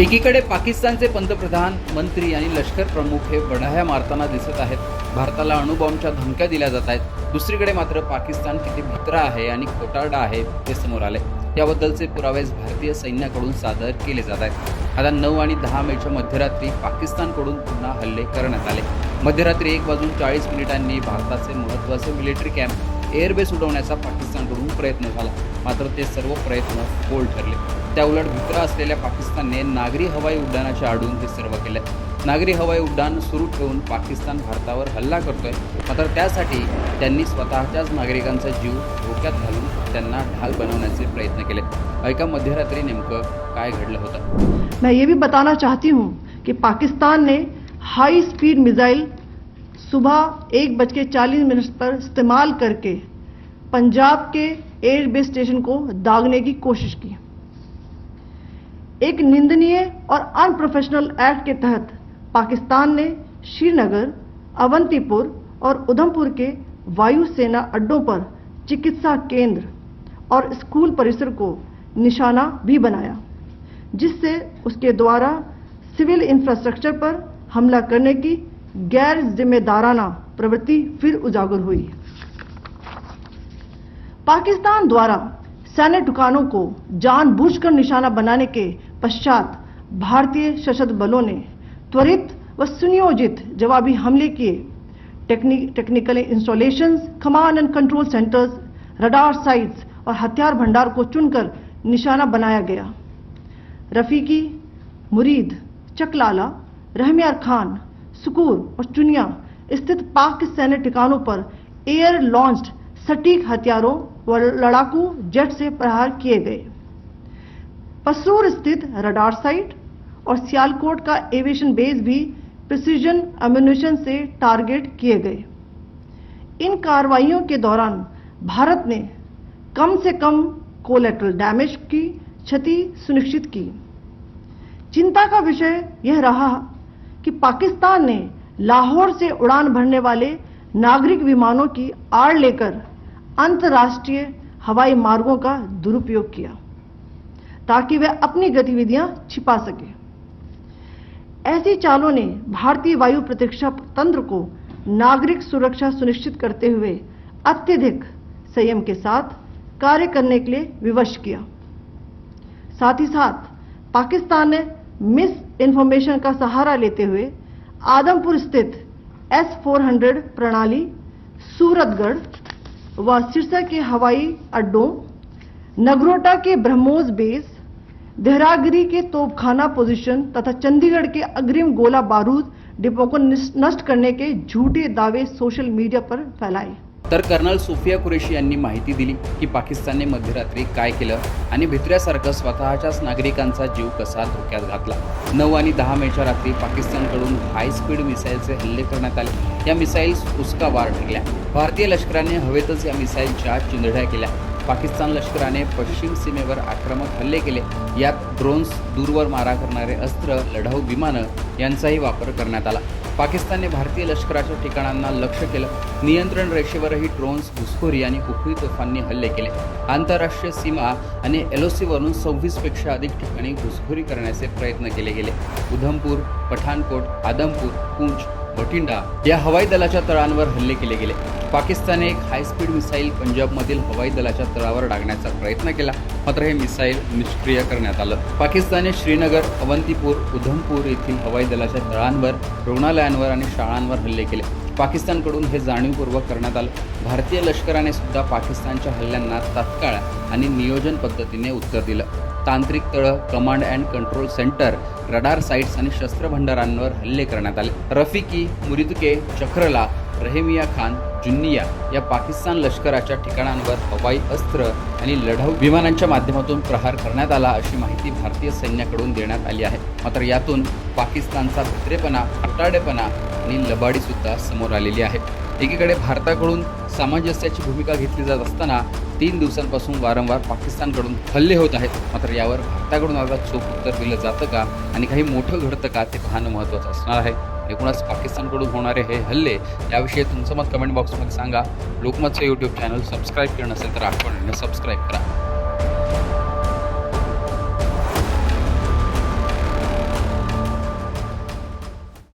एकीकडे पाकिस्तानचे पंतप्रधान मंत्री आणि लष्कर प्रमुख हे बढाया मारताना दिसत आहेत. भारताला अणुबॉम्बच्या धमक्या दिल्या जात आहेत. दुसरीकडे मात्र पाकिस्तान किती भित्रा आहे आणि खोटारडा आहे हे समोर आले याबद्दलचे पुरावेच भारतीय सैन्याकडून सादर केले जात आहेत. आता नऊ आणि दहा मेच्या मध्यरात्री पाकिस्तानकडून पुन्हा हल्ले करण्यात आले. मध्यरात्री एक वाजून चाळीस मिनिटांनी भारताचे महत्त्वाचे मिलिटरी कॅम्प एअरबेस उडवण्याचा पाकिस्तानकडून प्रयत्न झाला. मात्र ते सर्व प्रयत्न फोल ठरले. त्याउलट भित्रा असलेल्या पाकिस्तानने नागरी हवाई उड्डाणाचे आडून हे सर्व केले नागरी हवाई उड्डाण सुरू ठेवून पाकिस्तान भारतावर हल्ला करतोय. मात्र त्यासाठी त्यांनी स्वतःच्याच नागरिकांचा जीव धोक्यात घालून त्यांना ढाल बनवण्याचे प्रयत्न केले. ऐका मध्यरात्री नेमकं काय घडलं होतं? मैं ये भी बताना चाहती हूँ कि पाकिस्तान ने हाई स्पीड मिसाइल सुबह एक बज के चालीस मिनट पर इस्तेमाल करके पंजाब के एयर बेस स्टेशन को दागने की कोशिश की। एक निंदनीय और अनप्रोफेशनल एक्ट के तहत पाकिस्तान ने श्रीनगर, अवंतीपुर और उधमपुर के वायुसेना अड्डों पर चिकित्सा केंद्र और स्कूल परिसर को निशाना भी बनाया, जिससे उसके द्वारा सिविल इंफ्रास्ट्रक्चर पर हमला करने की गैर जिम्मेदाराना प्रवृत्ति फिर उजागर हुई। पाकिस्तान द्वारा सैन्य ठिकानों को जानबूझकर निशाना बनाने के पश्चात भारतीय सशस्त्र बलों ने त्वरित व सुनियोजित जवाबी हमले किए। Technical installations, command and control centres, radar sites और हथियार भंडार को चुनकर निशाना बनाया गया। रफीकी, मुरीद, चकलाला, रहमियार खान सुकूर और चुनिया स्थित पाक के सैन्य ठिकानों पर एयर लॉन्च्ड सटीक हथियारों व लड़ाकू जेट से प्रहार किए गए। पसूर स्थित रडार साइट और सियालकोट का एविएशन बेस भी प्रिसीजन अम्यूनिशन से टारगेट किए गए। इन कार्रवाइयों के दौरान भारत ने कम से कम कोलेट्रल डैमेज की क्षति सुनिश्चित की। चिंता का विषय यह रहा कि पाकिस्तान ने लाहौर से उड़ान भरने वाले नागरिक विमानों की आड़ लेकर अंतर्राष्ट्रीय हवाई मार्गों का दुरुपयोग किया, ताकि वह अपनी गतिविधियाँ छिपा सके। ऐसी चालों ने भारतीय वायु प्रतिरक्षा तंत्र को नागरिक सुरक्षा सुनिश्चित करते हुए अत्यधिक संयम के साथ कार्य करने के लिए विवश किया। साथ ही साथ पाकिस्तान ने मिस इन्फॉर्मेशन का सहारा लेते हुए आदमपुर स्थित एस 400 प्रणाली, सूरतगढ़ व सिरसा के हवाई अड्डों, नगरोटा के ब्रह्मोस बेस देहरागिरी के तोपखाना पोजीशन तथा चंडीगढ़ के अग्रिम गोला बारूद डिपो को नष्ट करने के झूठे दावे सोशल मीडिया पर फैलाए। तर कर्नल सोफिया कुरेशी यांनी माहिती दिली की पाकिस्तानने मध्यरात्री काय केलं आणि भित्र्यासारखं स्वतःच्याच नागरिकांचा जीव कसा धोक्यात घातला. नऊ आणि दहा मेच्या रात्री पाकिस्तानकडून हाय स्पीड मिसाईलचे हल्ले करण्यात आले. या मिसाईल्स उस्काबार ठरल्या. भारतीय लष्कराने हवेतच या मिसाईलच्या चिंधड्या केल्या. पाकिस्तान लष्कराने पश्चिम सीमेवर आक्रमक हल्ले केले. यात ड्रोन्स दूरवर मारा करणारे अस्त्र लढाऊ विमानं यांचाही वापर करण्यात आला. पाकिस्तानने भारतीय लष्कराच्या ठिकाणांना लक्ष केलं. नियंत्रण रेषेवरही ड्रोन्स घुसखोरी आणि उखळी तोफांनी हल्ले केले. आंतरराष्ट्रीय सीमा आणि एलओसीवरून सव्वीसपेक्षा अधिक ठिकाणी घुसखोरी करण्याचे प्रयत्न केले गेले. उधमपूर पठाणकोट आदमपूर पूंछ बठिंडा या हवाई दलाच्या तळांवर हल्ले केले गेले. पाकिस्तानने एक हायस्पीड मिसाईल पंजाबमधील हवाई दलाच्या तळावर डागण्याचा प्रयत्न केला. मात्र हे मिसाईल निष्क्रिय करण्यात आलं. पाकिस्तानने श्रीनगर अवंतीपूर उधमपूर येथील हवाई दलाच्या तळांवर रुग्णालयांवर आणि शाळांवर हल्ले केले. पाकिस्तानकडून हे जाणीवपूर्वक करण्यात आलं. भारतीय लष्कराने सुद्धा पाकिस्तानच्या हल्ल्यांना तात्काळ आणि नियोजन पद्धतीने उत्तर दिलं. तांत्रिक तळं command and control centre radar sites आणि शस्त्र भंडारांवर हल्ले करण्यात आले. रफिकी मुरिदके चक्रला रहेमिया खान जुन्निया या पाकिस्तान लष्कराच्या ठिकाणांवर हवाई अस्त्र आणि लढाऊ विमानांच्या माध्यमातून प्रहार करण्यात आला अशी माहिती भारतीय सैन्याकडून देण्यात आली आहे. मात्र यातून पाकिस्तानचा भित्रेपणा हटाडेपणा आणि लबाडीसुद्धा समोर आलेली आहे. एकीकडे भारताकडून सामंजस्याची भूमिका घेतली जात असताना तीन दिवसांपासून वारंवार पाकिस्तानकडून हल्ले होत आहेत. मात्र यावर भारताकडून आता चोख उत्तर दिलं जातं का आणि काही मोठं घडतं का ते पाहणं महत्त्वाचं असणार आहे. एकूणच पाकिस्तानकडून होणारे हे हल्ले याविषयी तुमचं मत कमेंट बॉक्समध्ये सांगा. लोकमतचं यूट्यूब चॅनल सबस्क्राईब केलं नसेल तर आठवणीने सबस्क्राईब करा.